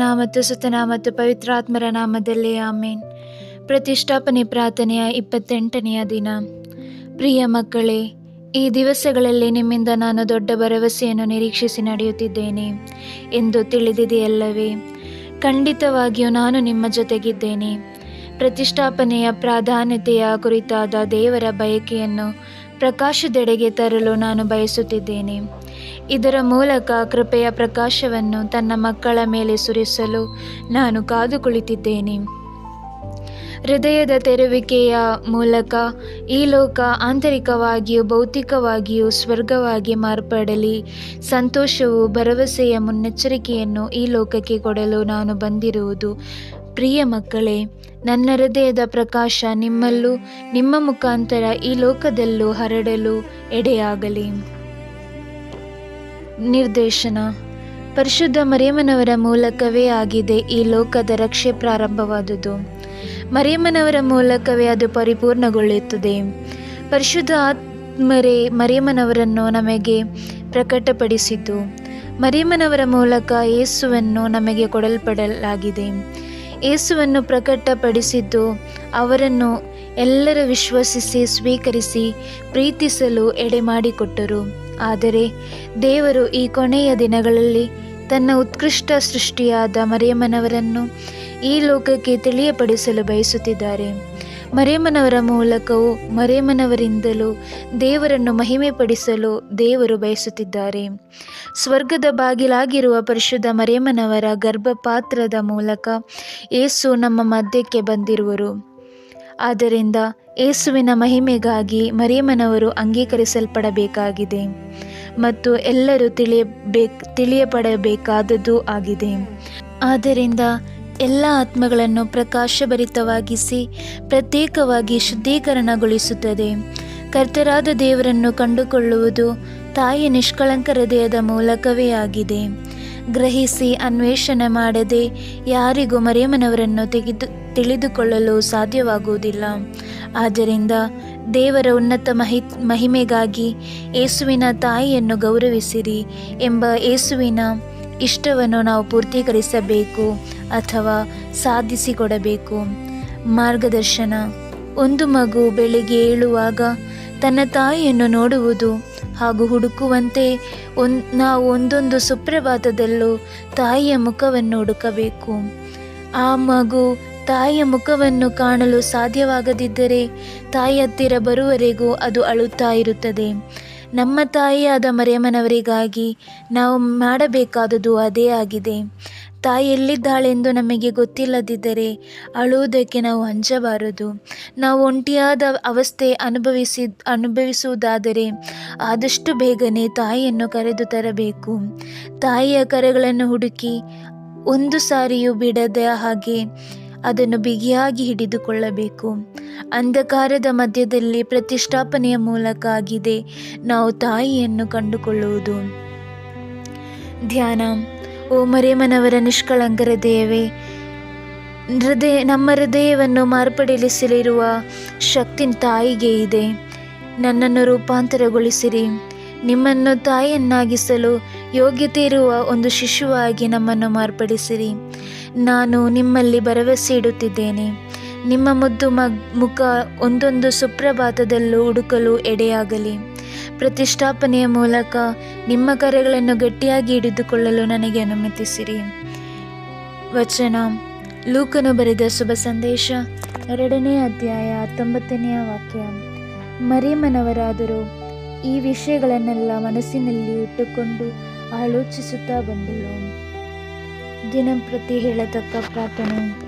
ಪಿತನ ಮತ್ತು ಸುತನ ಮತ್ತು ಪವಿತ್ರಾತ್ಮರ ನಾಮದಲ್ಲಿ ಆಮೇನ್. ಪ್ರತಿಷ್ಠಾಪನೆ ಪ್ರಾರ್ಥನೆಯ ಇಪ್ಪತ್ತೆಂಟನೆಯ ದಿನ. ಪ್ರಿಯ ಮಕ್ಕಳೇ, ಈ ದಿವಸಗಳಲ್ಲಿ ನಿಮ್ಮಿಂದ ನಾನು ದೊಡ್ಡ ಭರವಸೆಯನ್ನು ನಿರೀಕ್ಷಿಸಿ ನಡೆಯುತ್ತಿದ್ದೇನೆ ಎಂದು ತಿಳಿದಿದೆಯಲ್ಲವೇ? ಖಂಡಿತವಾಗಿಯೂ ನಾನು ನಿಮ್ಮ ಜೊತೆಗಿದ್ದೇನೆ. ಪ್ರತಿಷ್ಠಾಪನೆಯ ಪ್ರಾಧಾನ್ಯತೆಯ ಕುರಿತಾದ ದೇವರ ಬಯಕೆಯನ್ನು ಪ್ರಕಾಶದೆಡೆಗೆ ತರಲು ನಾನು ಬಯಸುತ್ತಿದ್ದೇನೆ. ಇದರ ಮೂಲಕ ಕೃಪೆಯ ಪ್ರಕಾಶವನ್ನು ತನ್ನ ಮಕ್ಕಳ ಮೇಲೆ ಸುರಿಸಲು ನಾನು ಕಾದು ಕುಳಿತಿದ್ದೇನೆ ಹೃದಯದ ತೆರುವಿಕೆಯ ಮೂಲಕ ಈ ಲೋಕ ಆಂತರಿಕವಾಗಿಯೂ ಭೌತಿಕವಾಗಿಯೂ ಸ್ವರ್ಗವಾಗಿ ಮಾರ್ಪಡಲಿ. ಸಂತೋಷವು ಭರವಸೆಯ ಮುನ್ನೆಚ್ಚರಿಕೆಯನ್ನು ಈ ಲೋಕಕ್ಕೆ ಕೊಡಲು ನಾನು ಬಂದಿರುವುದು ಪ್ರಿಯ ಮಕ್ಕಳೇ, ನನ್ನ ಹೃದಯದ ಪ್ರಕಾಶ ನಿಮ್ಮಲ್ಲೂ ನಿಮ್ಮ ಮುಖಾಂತರ ಈ ಲೋಕದಲ್ಲೂ ಹರಡಲು ಎಡೆಯಾಗಲಿ. ನಿರ್ದೇಶನ, ಪರಿಶುದ್ಧ ಮರಿಯಮ್ಮನವರ ಮೂಲಕವೇ ಆಗಿದೆ ಈ ಲೋಕದ ರಕ್ಷೆ ಪ್ರಾರಂಭವಾದುದು. ಮರಿಯಮ್ಮನವರ ಮೂಲಕವೇ ಅದು ಪರಿಪೂರ್ಣಗೊಳ್ಳುತ್ತದೆ. ಪರಿಶುದ್ಧ ಆತ್ಮರೇ ಮರಿಯಮ್ಮನವರನ್ನು ನಮಗೆ ಪ್ರಕಟಪಡಿಸಿದ್ದು. ಮರಿಯಮ್ಮನವರ ಮೂಲಕ ಯೇಸುವನ್ನು ನಮಗೆ ಕೊಡಲ್ಪಡಲಾಗಿದೆ. ಯೇಸುವನ್ನು ಪ್ರಕಟಪಡಿಸಿದ್ದು, ಅವರನ್ನು ಎಲ್ಲರ ವಿಶ್ವಸಿಸಿ ಸ್ವೀಕರಿಸಿ ಪ್ರೀತಿಸಲು ಎಡೆ ಮಾಡಿಕೊಟ್ಟರು ಆದರೆ ದೇವರು ಈ ಕೊನೆಯ ದಿನಗಳಲ್ಲಿ ತನ್ನ ಉತ್ಕೃಷ್ಟ ಸೃಷ್ಟಿಯಾದ ಮರಿಯಮ್ಮನವರನ್ನು ಈ ಲೋಕಕ್ಕೆ ತಿಳಿಯಪಡಿಸಲು ಬಯಸುತ್ತಿದ್ದಾರೆ. ಮರಿಯಮ್ಮನವರ ಮೂಲಕವೂ ಮರೇಮನವರಿಂದಲೂ ದೇವರನ್ನು ಮಹಿಮೆಪಡಿಸಲು ದೇವರು ಬಯಸುತ್ತಿದ್ದಾರೆ. ಸ್ವರ್ಗದ ಬಾಗಿಲಾಗಿರುವ ಪರಿಶುದ್ಧ ಮರೇಮನವರ ಗರ್ಭಪಾತ್ರದ ಮೂಲಕ ಏಸು ನಮ್ಮ ಮಧ್ಯಕ್ಕೆ ಬಂದಿರುವರು. ಆದ್ದರಿಂದ ಏಸುವಿನ ಮಹಿಮೆಗಾಗಿ ಮರಿಯಮ್ಮನವರು ಅಂಗೀಕರಿಸಲ್ಪಡಬೇಕಾಗಿದೆ ಮತ್ತು ಎಲ್ಲರೂ ತಿಳಿಯಬೇಕು ತಿಳಿಯಪಡಬೇಕಾದದ್ದು ಆಗಿದೆ. ಆದ್ದರಿಂದ ಎಲ್ಲ ಆತ್ಮಗಳನ್ನು ಪ್ರಕಾಶಭರಿತವಾಗಿಸಿ ಪ್ರತ್ಯೇಕವಾಗಿ ಶುದ್ಧೀಕರಣಗೊಳಿಸುತ್ತದೆ. ಕರ್ತರಾದ ದೇವರನ್ನು ಕಂಡುಕೊಳ್ಳುವುದು ತಾಯಿಯ ನಿಷ್ಕಳಂಕ ಹೃದಯದ ಮೂಲಕವೇ ಆಗಿದೆ. ಗ್ರಹಿಸಿ ಅನ್ವೇಷಣೆ ಮಾಡದೆ ಯಾರಿಗೂ ಮರೆಯಮನವರನ್ನು ತೆಗೆದು ತಿಳಿದುಕೊಳ್ಳಲು ಸಾಧ್ಯವಾಗುವುದಿಲ್ಲ. ಆದ್ದರಿಂದ ದೇವರ ಉನ್ನತ ಮಹಿ ಮಹಿಮೆಗಾಗಿ ಏಸುವಿನ ತಾಯಿಯನ್ನು ಗೌರವಿಸಿರಿ ಎಂಬ ಏಸುವಿನ ಇಷ್ಟವನ್ನು ನಾವು ಪೂರ್ತೀಕರಿಸಬೇಕು ಅಥವಾ ಸಾಧಿಸಿಕೊಡಬೇಕು. ಮಾರ್ಗದರ್ಶನ. ಒಂದು ಮಗು ಬೆಳಿಗ್ಗೆ ಏಳುವಾಗ ತನ್ನ ತಾಯಿಯನ್ನು ನೋಡುವುದು ಹಾಗೂ ಹುಡುಕುವಂತೆ ಒನ್, ನಾವು ಒಂದೊಂದು ಸುಪ್ರಭಾತದಲ್ಲೂ ತಾಯಿಯ ಮುಖವನ್ನು ಹುಡುಕಬೇಕು. ಆ ಮಗು ತಾಯಿಯ ಮುಖವನ್ನು ಕಾಣಲು ಸಾಧ್ಯವಾಗದಿದ್ದರೆ ತಾಯಿ ಹತ್ತಿರ ಬರುವವರೆಗೂ ಅದು ಅಳುತ್ತಾ ಇರುತ್ತದೆ. ನಮ್ಮ ತಾಯಿಯಾದ ಮರಿಯಮ್ಮನವರಿಗಾಗಿ ನಾವು ಮಾಡಬೇಕಾದುದು ಅದೇ ಆಗಿದೆ. ತಾಯಿ ಎಲ್ಲಿದ್ದಾಳೆಂದು ನಮಗೆ ಗೊತ್ತಿಲ್ಲದಿದ್ದರೆ ಅಳುವುದಕ್ಕೆ ನಾವು ಹಂಚಬಾರದು. ನಾವು ಒಂಟಿಯಾದ ಅವಸ್ಥೆ ಅನುಭವಿಸಿ, ಅನುಭವಿಸುವುದಾದರೆ ಆದಷ್ಟು ಬೇಗನೆ ತಾಯಿಯನ್ನು ಕರೆದು ತರಬೇಕು. ತಾಯಿಯ ಕರೆಗಳನ್ನು ಹುಡುಕಿ ಒಂದು ಸಾರಿಯೂ ಬಿಡದ ಹಾಗೆ ಅದನ್ನು ಬಿಗಿಯಾಗಿ ಹಿಡಿದುಕೊಳ್ಳಬೇಕು. ಅಂಧಕಾರದ ಮಧ್ಯದಲ್ಲಿ ಪ್ರತಿಷ್ಠಾಪನೆಯ ಮೂಲಕ ಆಗಿದೆ. ನಾವು ತಾಯಿಯನ್ನು ಕಂಡುಕೊಳ್ಳುವುದು. ಧ್ಯಾನ. ಓ ಮರೇಮನವರ ನಿಷ್ಕಳಂಕ ಹೃದಯವೇ ಹೃದಯ, ನಮ್ಮ ಹೃದಯವನ್ನು ಮಾರ್ಪಡಿಸಲಿರುವ ಶಕ್ತಿ ತಾಯಿಗೆ ಇದೆ. ನನ್ನನ್ನು ರೂಪಾಂತರಗೊಳಿಸಿರಿ. ನಿಮ್ಮನ್ನು ತಾಯಿಯನ್ನಾಗಿಸಲು ಯೋಗ್ಯತೆ ಇರುವ ಒಂದು ಶಿಶುವಾಗಿ ನಮ್ಮನ್ನು ಮಾರ್ಪಡಿಸಿರಿ. ನಾನು ನಿಮ್ಮಲ್ಲಿ ಭರವಸೆ ಇಡುತ್ತಿದ್ದೇನೆ. ನಿಮ್ಮ ಮುದ್ದು ಮುಖ ಒಂದೊಂದು ಸುಪ್ರಭಾತದಲ್ಲೂ ಹುಡುಕಲು ಎಡೆಯಾಗಲಿ. ಪ್ರತಿಷ್ಠಾಪನೆಯ ಮೂಲಕ ನಿಮ್ಮ ಕರೆಗಳನ್ನು ಗಟ್ಟಿಯಾಗಿ ಹಿಡಿದುಕೊಳ್ಳಲು ನನಗೆ ಅನುಮತಿಸಿರಿ. ವಚನ. ಲೂಕನು ಬರೆದ ಶುಭ ಸಂದೇಶ, ಎರಡನೇ ಅಧ್ಯಾಯ ಹತ್ತೊಂಬತ್ತನೆಯ ವಾಕ್ಯ. ಮರಿಮನವರಾದರೂ. ಈ ವಿಷಯಗಳನ್ನೆಲ್ಲ ಮನಸ್ಸಿನಲ್ಲಿ ಇಟ್ಟುಕೊಂಡು ಆಲೋಚಿಸುತ್ತಾ ಬಂದಳು. ದಿನಂಪ್ರತಿ ಹೇಳತಕ್ಕ ಪ್ರಾರ್ಥನೆ.